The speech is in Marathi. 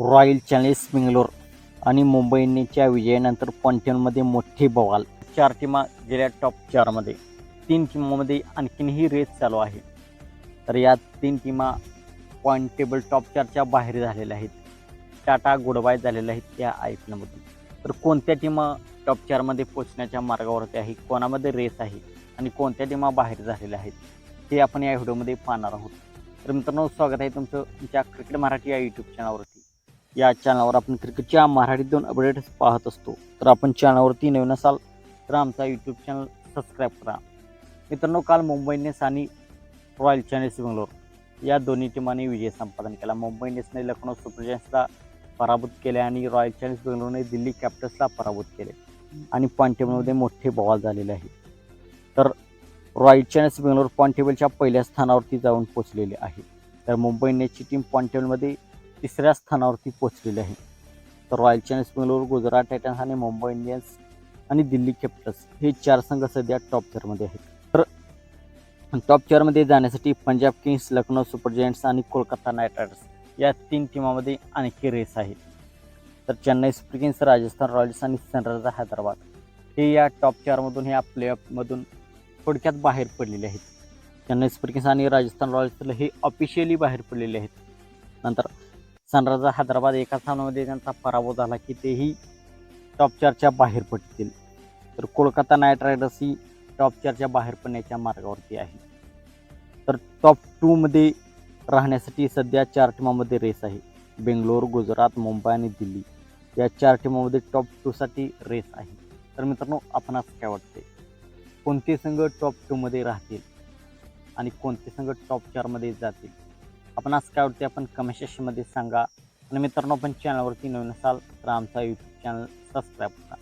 रॉयल चॅलेंजर्स बेंगलोर आणि मुंबई इंडियन्सच्या विजयानंतर पॉइंटमध्ये मोठी बवाल. चार टीमा गेल्या टॉप चारमध्ये तीन टीमामध्ये आणखीनही रेस चालू आहे. तर या तीन टीमा पॉईंट टेबल टॉप चारच्या बाहेर झालेल्या आहेत. टाटा गुडबाय झालेल्या आहेत त्या आय पी एलमध्ये तर कोणत्या टीमा टॉप चारमध्ये पोचण्याच्या मार्गावरती आहे कोणामध्ये रेस आहे आणि कोणत्या टीमा बाहेर झालेल्या आहेत ते आपण या व्हिडिओमध्ये पाहणार आहोत. तर मित्रांनो स्वागत आहे तुमचं तुमच्या क्रिकेट मराठी या यूट्यूब चॅनलवरती या चॅनलवर आपण क्रिकेटच्या मराठीत दोन अपडेट्स पाहत असतो. तर आपण चॅनलवरती नवीन असाल तर आमचा यूट्यूब चॅनल सबस्क्राईब करा. मित्रांनो काल मुंबई इंडियन्स आणि रॉयल चॅलेंजर्स बेंगलोर या दोन्ही टीमांनी विजय संपादन केला. मुंबई इंडियन्सने लखनौ सुपर जायंट्सला पराभूत केले आणि रॉयल चॅलेंजर्स बेंगलोरने दिल्ली कॅपिटल्सला पराभूत केले. आणि पॉईंट टेबलमध्ये मोठे बवाल झालेले आहे तर रॉयल चॅलेंजर्स बेंगलोर पॉईंट टेबलच्या पहिल्या स्थानावरती जाऊन पोचलेले आहे. तर मुंबई इंडियन्सची टीम पॉईंट टेबलमध्ये तिसऱ्या स्थानावरती पोहोचलेली आहे. तर Royal Challenge Bangalore Gujarat Titans आणि मुंबई इंडियन्स आणि दिल्ली कॅपिटल्स हे चार संघ सध्या टॉप चारमध्ये आहेत. तर टॉप चारमध्ये जाण्यासाठी Punjab Kings Lucknow Super Giants आणि कोलकाता नाईट रायडर्स या तीन टीमामध्ये आणखी रेस आहे. तर Chennai Super Kings Rajasthan Royals आणि सनरायझर हैदराबाद हे या टॉप चारमधून ह्या प्लेऑफमधून थोडक्यात बाहेर पडलेले आहेत. चेन्नई सुपर किंग्स आणि राजस्थान रॉयल्स हे ऑफिशियली बाहेर पडलेले आहेत. नंतर सनरायझर हैदराबाद एका स्थानामध्ये त्यांचा पराभव झाला की तेही टॉप चारच्या बाहेर पडतील. तर कोलकाता नाईट रायडर्स ही टॉप चारच्या बाहेर पडण्याच्या मार्गावरती आहे. तर टॉप टूमध्ये राहण्यासाठी सध्या चार टीमामध्ये रेस आहे. बेंगलोर गुजरात मुंबई आणि दिल्ली या चार टीमामध्ये टॉप टूसाठी रेस आहे. तर मित्रांनो आपणास काय वाटते कोणते संघ टॉप टूमध्ये राहतील आणि कोणते संघ टॉप चारमध्ये जातील? आपण आज काय वाटते आपण कमेंट सेक्शनमध्ये सांगा. आणि मित्रांनो पण चॅनलवरती नवीन असाल तर आमचा यूट्यूब चॅनल सबस्क्राईब करा.